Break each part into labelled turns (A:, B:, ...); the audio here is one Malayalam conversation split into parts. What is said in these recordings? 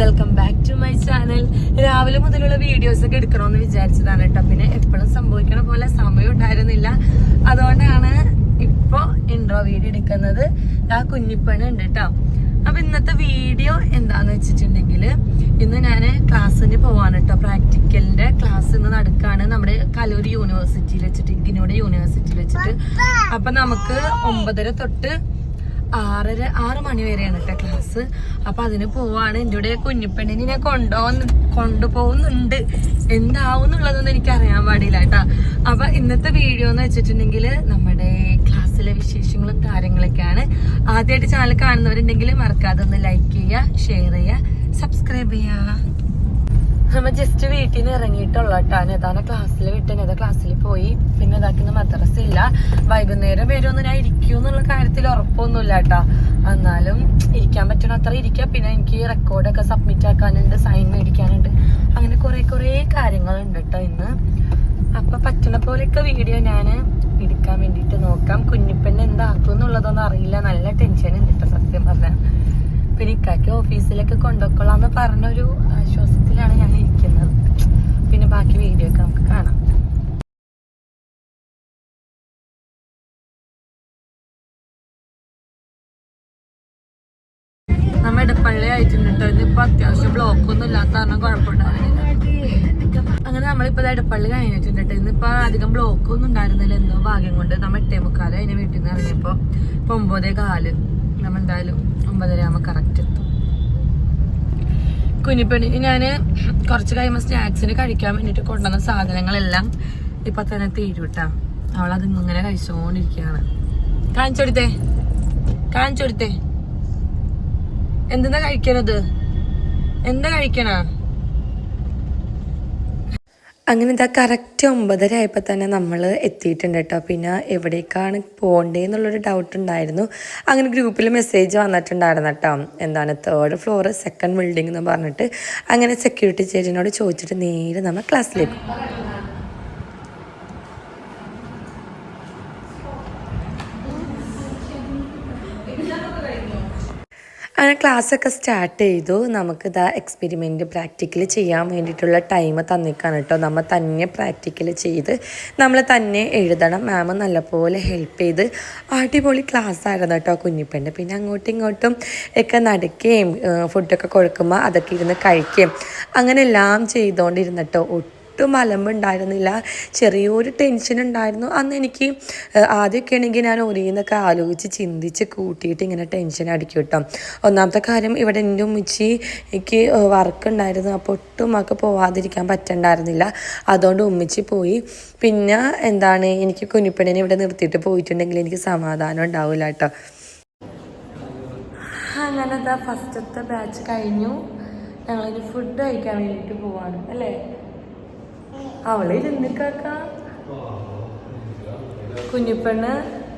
A: Welcome back to my channel രാവിലെ മുതലുള്ള വീഡിയോസ് ഒക്കെ എടുക്കണമെന്ന് വിചാരിച്ചതാണ് കേട്ടോ. പിന്നെ എപ്പോഴും സംഭവിക്കണ പോലെ സമയം ഉണ്ടായിരുന്നില്ല. അതുകൊണ്ടാണ് ഇപ്പൊ ഇൻട്രോ വീഡിയോ എടുക്കുന്നത്. ആ കുഞ്ഞിപ്പണി ഉണ്ട് കേട്ടോ. അപ്പൊ ഇന്നത്തെ വീഡിയോ എന്താന്ന് വെച്ചിട്ടുണ്ടെങ്കിൽ ഇന്ന് ഞാൻ ക്ലാസ്സിന് പോവാണ് കേട്ടോ. പ്രാക്ടിക്കലിന്റെ ക്ലാസ് ഇന്ന് നടക്കാണ്. നമ്മുടെ കലൂർ യൂണിവേഴ്സിറ്റിയിൽ വെച്ചിട്ട് ഇഗ്നോയുടെ യൂണിവേഴ്സിറ്റിയിൽ വെച്ചിട്ട്. അപ്പൊ നമുക്ക് ഒമ്പതര തൊട്ട് ആറര ആറ് മണി വരെയാണ് കേട്ടോ ക്ലാസ് അപ്പൊ അതിന് പോവാണ്. എന്റെ കൂടെ കുഞ്ഞിപ്പെണ്ണിനെ ഞാൻ കൊണ്ടുപോകുന്ന കൊണ്ടുപോകുന്നുണ്ട് എന്താവും എന്നുള്ളതൊന്നും എനിക്ക് അറിയാൻ പാടില്ല കേട്ടോ അപ്പൊ ഇന്നത്തെ വീഡിയോ എന്ന് വെച്ചിട്ടുണ്ടെങ്കിൽ നമ്മുടെ ക്ലാസ്സിലെ വിശേഷങ്ങളും കാര്യങ്ങളൊക്കെയാണ്. ആദ്യമായിട്ട് ചാനൽ കാണുന്നവരുണ്ടെങ്കിൽ മറക്കാതെ ഒന്ന് ലൈക്ക് ചെയ്യുക ഷെയർ ചെയ്യുക സബ്സ്ക്രൈബ് ചെയ്യുക. നമ്മ ജസ്റ്റ് വീട്ടിൽ നിന്ന് ഇറങ്ങിയിട്ടുള്ള കേട്ടോ. നേതാന ക്ലാസ്സിൽ വിട്ട് നേതാ ക്ലാസ്സിൽ പോയി. പിന്നെ ഇതാക്കുന്ന മദ്രസ ഇല്ല. വൈകുന്നേരം വരുമെന്ന് ഞാൻ ഇരിക്കൂ എന്നുള്ള കാര്യത്തിൽ ഉറപ്പൊന്നുമില്ല കേട്ടോ. എന്നാലും ഇരിക്കാൻ പറ്റണ അത്ര ഇരിക്കുക പിന്നെ എനിക്ക് റെക്കോർഡൊക്കെ സബ്മിറ്റ് ആക്കാനുണ്ട് സൈൻ മേടിക്കാനുണ്ട്. അങ്ങനെ കുറെ കുറെ കാര്യങ്ങളുണ്ട് കേട്ടോ ഇന്ന്. അപ്പൊ പറ്റണ പോലെയൊക്കെ വീഡിയോ ഞാൻ എടുക്കാൻ വേണ്ടിയിട്ട് നോക്കാം. കുഞ്ഞിപ്പെണ്ണ് എന്താക്കും എന്നുള്ളതൊന്നും അറിയില്ല. നല്ല ടെൻഷൻ ഉണ്ട് കേട്ടോ സത്യം പറഞ്ഞാൽ പിന്നെ ഇക്കാക്ക് ഓഫീസിലൊക്കെ കൊണ്ടുപോയിക്കൊള്ളാന്ന് പറഞ്ഞൊരു ആശ്വാസത്തിലാണ് ഞാൻ ഇരിക്കുന്നത്. പിന്നെ ബാക്കി വീഡിയോ ഒക്കെ നമുക്ക് കാണാം. നമ്മ ഇടപ്പള്ളി ആയിട്ടുണ്ട് കേട്ടോ അത്യാവശ്യം ബ്ലോക്ക് ഒന്നും ഇല്ലാത്ത കാരണം കുഴപ്പമുണ്ടായിരുന്നില്ല അങ്ങനെ നമ്മളിപ്പോ ഇടപ്പള്ളി കഴിഞ്ഞിട്ടുണ്ട് കേട്ടോ ഇന്നിപ്പോ അധികം ബ്ലോക്ക് ഒന്നും ഉണ്ടായിരുന്നില്ല എന്തോ ഭാഗ്യം കൊണ്ട്. നമ്മ എട്ടേ മുക്കാലും അതിന് വീട്ടിൽ നിന്ന് ഇറങ്ങിയപ്പോ ഒമ്പതേ കാൽ. നമ്മ എന്തായാലും ഒമ്പതര ആകുമ്പോൾ കറക്റ്റ് എത്തും. കുഞ്ഞിപ്പണി ഞാൻ കുറച്ച് കഴിയുമ്പോൾ സ്നാക്സിന് കഴിക്കാൻ വേണ്ടിയിട്ട് കൊണ്ടുവന്ന സാധനങ്ങളെല്ലാം ഇപ്പൊ തന്നെ തീരുട്ടാ അവളത് ഇങ്ങനെ കഴിച്ചുകൊണ്ടിരിക്കുകയാണ് കാണിച്ചെടുത്തേ കാണിച്ചെടുത്തേ എന്തെന്നാ കഴിക്കണത്? എന്താ കഴിക്കണ? അങ്ങനെ ഇതാ കറക്റ്റ് ഒമ്പതര ആയപ്പോൾ തന്നെ നമ്മൾ എത്തിയിട്ടുണ്ട് കേട്ടോ. പിന്നെ എവിടേക്കാണ് പോകേണ്ടത് എന്നുള്ളൊരു ഡൗട്ട് ഉണ്ടായിരുന്നു. അങ്ങനെ ഗ്രൂപ്പിൽ മെസ്സേജ് വന്നിട്ടുണ്ടായിരുന്നു കേട്ടോ. എന്താണ് തേർഡ് ഫ്ലോർ സെക്കൻഡ് ബിൽഡിംഗ് എന്ന് പറഞ്ഞിട്ട്. അങ്ങനെ സെക്യൂരിറ്റി ചേച്ചിനോട് ചോദിച്ചിട്ട് നേരെ നമ്മൾ ക്ലാസ്സിലേക്ക് അങ്ങനെ ക്ലാസ്സൊക്കെ സ്റ്റാർട്ട് ചെയ്തു. നമുക്ക് ഇതാ എക്സ്പെരിമെന്റ് പ്രാക്ടിക്കൽ ചെയ്യാൻ വേണ്ടിയിട്ടുള്ള ടൈം തന്നിക്കാണ് കേട്ടോ. നമ്മൾ തന്നെ പ്രാക്ടിക്കൽ ചെയ്ത് നമ്മൾ തന്നെ എഴുതണം. മാം നല്ലപോലെ ഹെൽപ്പ് ചെയ്ത് അടിപൊളി ക്ലാസ് ആയിരുന്നു കേട്ടോ കുഞ്ഞിപ്പന്റെ. പിന്നെ അങ്ങോട്ടും ഇങ്ങോട്ടും ഒക്കെ നടക്കുകയും ഫുഡൊക്കെ കൊടുക്കുമ്പോൾ അതൊക്കെ ഇരുന്ന് കഴിക്കുകയും അങ്ങനെ എല്ലാം ചെയ്തുകൊണ്ടിരുന്നിട്ടോ ഒട്ടും അലമ്പുണ്ടായിരുന്നില്ല. ചെറിയൊരു ടെൻഷൻ ഉണ്ടായിരുന്നു. അന്ന് എനിക്ക് ആദ്യമൊക്കെ ആണെങ്കിൽ ഞാൻ ഒരേന്നൊക്കെ ആലോചിച്ച് ചിന്തിച്ച് കൂട്ടിയിട്ട് ഇങ്ങനെ ടെൻഷൻ അടിക്കും കേട്ടോ ഒന്നാമത്തെ കാര്യം ഇവിടെ എന്റെ ഉമ്മച്ചി എനിക്ക് വർക്ക് ഉണ്ടായിരുന്നു. അപ്പോൾ ഒട്ടും ഒക്കെ പോവാതിരിക്കാൻ പറ്റണ്ടായിരുന്നില്ല. അതുകൊണ്ട് ഉമ്മച്ചി പോയി. പിന്നെ എന്താണ് എനിക്ക് കുഞ്ഞിപ്പെണ്ണിനെ ഇവിടെ നിർത്തിയിട്ട് പോയിട്ടുണ്ടെങ്കിൽ എനിക്ക് സമാധാനം ഉണ്ടാവില്ല കേട്ടോ അങ്ങനെ ഫസ്റ്റത്തെ ബാച്ച് കഴിഞ്ഞു. ഞങ്ങളിനി ഫുഡ് കഴിക്കാൻ വേണ്ടിയിട്ട് പോവാണ്. അല്ലേ? അവളെ കാക്ക. കുഞ്ഞിപ്പെണ്ണ്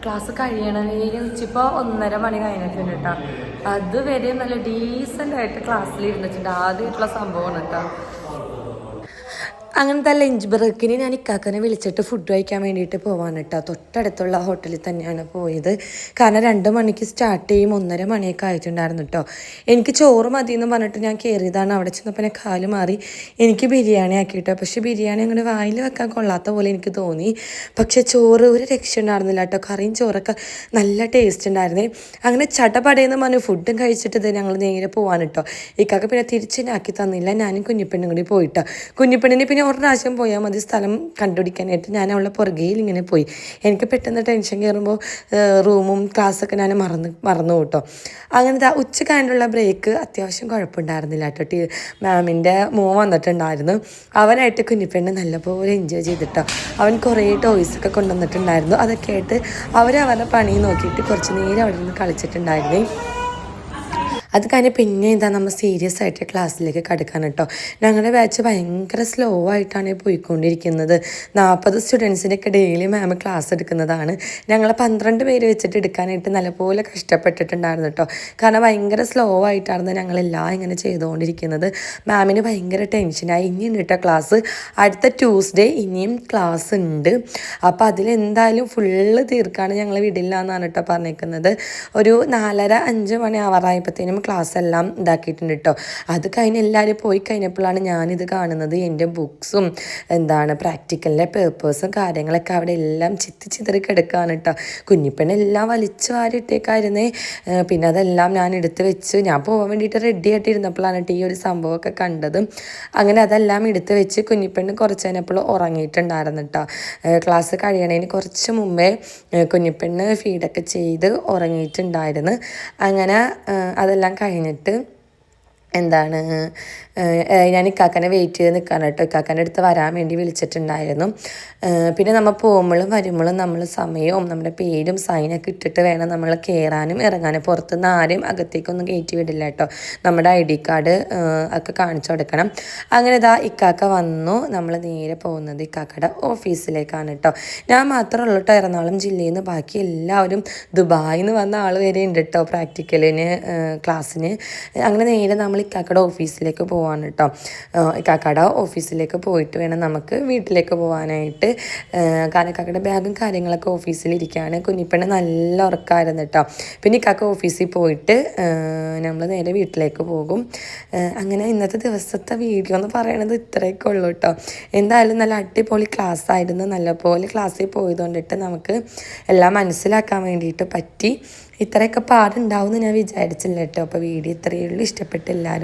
A: ക്ലാസ് കഴിയണമെങ്കിൽ ഉച്ചിപ്പോൾ ഒന്നര മണി കഴിഞ്ഞിട്ടുണ്ട് കേട്ടോ. അതുവരെ നല്ല ഡീസന്റ് ആയിട്ട് ക്ലാസ്സിൽ ഇരുന്നിട്ടുണ്ട്. ആദ്യമായിട്ടുള്ള സംഭവമാണ് കേട്ടോ. അങ്ങനത്തെ ലഞ്ച് ബ്രേക്കിന് ഞാൻ ഇക്കാക്കനെ വിളിച്ചിട്ട് ഫുഡ് കഴിക്കാൻ വേണ്ടിയിട്ട് പോവാണ് കേട്ടോ. തൊട്ടടുത്തുള്ള ഹോട്ടലിൽ തന്നെയാണ് പോയത്. കാരണം രണ്ട് മണിക്ക് സ്റ്റാർട്ട് ചെയ്യും ഒന്നര മണിയൊക്കെ ആയിട്ടുണ്ടായിരുന്നു കേട്ടോ. എനിക്ക് ചോറ് മതി എന്ന് പറഞ്ഞിട്ട് ഞാൻ കയറിയതാണ് അവിടെ ചെന്നപ്പോൾ ഞാൻ കാൽ മാറി എനിക്ക് ബിരിയാണി ആക്കി കേട്ടോ പക്ഷെ ബിരിയാണി അങ്ങനെ വായിൽ വെക്കാൻ കൊള്ളാത്ത പോലെ എനിക്ക് തോന്നി. പക്ഷേ ചോറ് ഒരു രക്ഷ ഉണ്ടായിരുന്നില്ല കേട്ടോ. കറിയും ചോറൊക്കെ നല്ല ടേസ്റ്റ് ഉണ്ടായിരുന്നേ. അങ്ങനെ ചടപടയെന്ന് പറഞ്ഞ് ഫുഡും കഴിച്ചിട്ട് ഇത് ഞങ്ങൾ നേരെ പോവാൻ കേട്ടോ. ഇക്കാക്ക പിന്നെ തിരിച്ചിനാക്കി തന്നില്ല. ഞാനും കുഞ്ഞിപ്പെണ്ണും കൂടി പോയിട്ടോ. കുഞ്ഞിപ്പെണ്ണിന് പിന്നെ ഒരു പ്രാവശ്യം പോയാൽ മതി സ്ഥലം കണ്ടുപിടിക്കാനായിട്ട്. ഞാൻ അവളുടെ പുറകെയിൽ ഇങ്ങനെ പോയി. എനിക്ക് പെട്ടെന്ന് ടെൻഷൻ കയറുമ്പോൾ റൂമും ക്ലാസ്സൊക്കെ ഞാൻ മറന്ന് മറന്നു കേട്ടോ അങ്ങനത്തെ ദാ ഉച്ച കഴിഞ്ഞുള്ള ബ്രേക്ക് അത്യാവശ്യം കുഴപ്പമുണ്ടായിരുന്നില്ല കേട്ടോ. ടീ മാമിന്റെ മോൻ വന്നിട്ടുണ്ടായിരുന്നു. അവനായിട്ട് കുഞ്ഞിപ്പെണ്ണ് നല്ലപോലെ എൻജോയ് ചെയ്തിട്ടോ. അവൻ കുറേ ടോയ്സൊക്കെ കൊണ്ടുവന്നിട്ടുണ്ടായിരുന്നു. അതൊക്കെ ആയിട്ട് അവരവരുടെ പണി നോക്കിയിട്ട് കുറച്ച് നേരം അവിടെ നിന്ന് കളിച്ചിട്ടുണ്ടായിരുന്നേ. അത് കഴിഞ്ഞ് പിന്നെ എന്താ നമ്മൾ സീരിയസ് ആയിട്ട് ക്ലാസ്സിലേക്ക് കടക്കാൻ കേട്ടോ ഞങ്ങളുടെ ബാച്ച് ഭയങ്കര സ്ലോ ആയിട്ടാണ് പോയിക്കൊണ്ടിരിക്കുന്നത്. നാൽപ്പത് സ്റ്റുഡൻസിനൊക്കെ ഡെയിലി മാം ക്ലാസ് എടുക്കുന്നതാണ്. ഞങ്ങൾ പന്ത്രണ്ട് പേര് വെച്ചിട്ട് എടുക്കാനായിട്ട് നല്ലപോലെ കഷ്ടപ്പെട്ടിട്ടുണ്ടായിരുന്നു കേട്ടോ കാരണം ഭയങ്കര സ്ലോ ആയിട്ടായിരുന്നു ഞങ്ങളെല്ലാം ഇങ്ങനെ ചെയ്തുകൊണ്ടിരിക്കുന്നത് മാമിന് ഭയങ്കര ടെൻഷനായി ഇനിയും കേട്ടോ ക്ലാസ് അടുത്ത ട്യൂസ്ഡേ ഇനിയും ക്ലാസ് ഉണ്ട്. അപ്പോൾ അതിലെന്തായാലും ഫുള്ള് തീർക്കാണ് ഞങ്ങൾ വിടില്ല എന്നാണ് കേട്ടോ പറഞ്ഞേക്കുന്നത്. ഒരു നാലര അഞ്ച് മണി ആവാറായപ്പോഴത്തേനും ക്ലാസ് എല്ലാം ഇതാക്കിയിട്ടുണ്ട് കേട്ടോ അത് കഴിഞ്ഞ് എല്ലാവരും പോയി കഴിഞ്ഞപ്പോഴാണ് ഞാനിത് കാണുന്നത്. എന്റെ ബുക്സും എന്താണ് പ്രാക്ടിക്കലിലെ പേപ്പേഴ്സും കാര്യങ്ങളൊക്കെ അവിടെ എല്ലാം ചിത്തി ചിതറി കിടക്കുകയാണ് കേട്ടോ കുഞ്ഞിപ്പെണ്ണെല്ലാം വലിച്ചു വാരിട്ടേക്കായിരുന്നേ പിന്നെ അതെല്ലാം ഞാൻ എടുത്ത് വെച്ച്. ഞാൻ പോകാൻ വേണ്ടിയിട്ട് റെഡി ആയിട്ട് ഇരുന്നപ്പോഴാണ് കേട്ടോ ഈ ഒരു സംഭവമൊക്കെ കണ്ടത്. അങ്ങനെ അതെല്ലാം എടുത്ത് വെച്ച് കുഞ്ഞിപ്പെണ്ണ് കുറച്ച് കഴിഞ്ഞപ്പോൾ ഉറങ്ങിയിട്ടുണ്ടായിരുന്നു കേട്ടോ ക്ലാസ് കഴിയണതിന് കുറച്ച് മുമ്പേ കുഞ്ഞിപ്പെണ്ണ് ഫീഡൊക്കെ ചെയ്ത് ഉറങ്ങിയിട്ടുണ്ടായിരുന്നു. അങ്ങനെ അതെല്ലാം കഴിഞ്ഞിട്ട് എന്താണ് ഞാൻ ഇക്കാക്കനെ വെയിറ്റ് ചെയ്ത് നിൽക്കാൻ കേട്ടോ. ഇക്കാക്കന്റെ അടുത്ത് വരാൻ വേണ്ടി വിളിച്ചിട്ടുണ്ടായിരുന്നു. പിന്നെ നമ്മൾ പോകുമ്പോഴും വരുമ്പോഴും നമ്മൾ സമയവും നമ്മുടെ പേരും സൈനൊക്കെ ഇട്ടിട്ട് വേണം നമ്മൾ കയറാനും ഇറങ്ങാനും. പുറത്തുനിന്ന് ആരെയും അകത്തേക്കൊന്നും കയറ്റി വിടില്ല കേട്ടോ. നമ്മുടെ ഐ ഡി കാർഡ് ഒക്കെ കാണിച്ചു കൊടുക്കണം. അങ്ങനെ ഇതാ ഇക്കാക്ക വന്നു. നമ്മൾ നേരെ പോകുന്നത് ഇക്കാക്കയുടെ ഓഫീസിലേക്കാണ് കേട്ടോ. ഞാൻ മാത്രമേ കേട്ടോ. എറണാകുളം ജില്ലയിൽ നിന്ന് ബാക്കി എല്ലാവരും ദുബായിൽ നിന്ന് വന്ന ആൾ വരെ ഉണ്ട് കേട്ടോ പ്രാക്ടിക്കലിന് ക്ലാസ്സിന് അങ്ങനെ നേരെ നമ്മൾ ഇക്കാക്കയുടെ ഓഫീസിലേക്ക് പോവാണ് കേട്ടോ ഇക്കാക്കയുടെ ഓഫീസിലേക്ക് പോയിട്ട് വേണം നമുക്ക് വീട്ടിലേക്ക് പോകാനായിട്ട് കാരണം ഇക്കാക്കയുടെ ബാഗും കാര്യങ്ങളൊക്കെ ഓഫീസിലിരിക്കുകയാണ് കുഞ്ഞിപ്പണ്ണ നല്ല ഉറക്കമായിരുന്നു കേട്ടോ പിന്നെ ഇക്കാക്ക ഓഫീസിൽ പോയിട്ട് നമ്മൾ നേരെ വീട്ടിലേക്ക് പോകും. അങ്ങനെ ഇന്നത്തെ ദിവസത്തെ വീഡിയോ എന്ന് പറയണത് ഇത്രയൊക്കെ ഉള്ളൂ കേട്ടോ എന്തായാലും നല്ല അടിപൊളി ക്ലാസ് ആയിരുന്നു. നല്ലപോലെ ക്ലാസ്സിൽ പോയതുകൊണ്ടിട്ട് നമുക്ക് എല്ലാം മനസ്സിലാക്കാൻ വേണ്ടിയിട്ട് പറ്റി. ഇത്രയൊക്കെ പാടുണ്ടാവും എന്ന് ഞാൻ വിചാരിച്ചില്ല കേട്ടോ. അപ്പോൾ വീഡിയോ ഇത്രയേ ഉള്ളൂ. ഇഷ്ടപ്പെട്ട എല്ലാവരും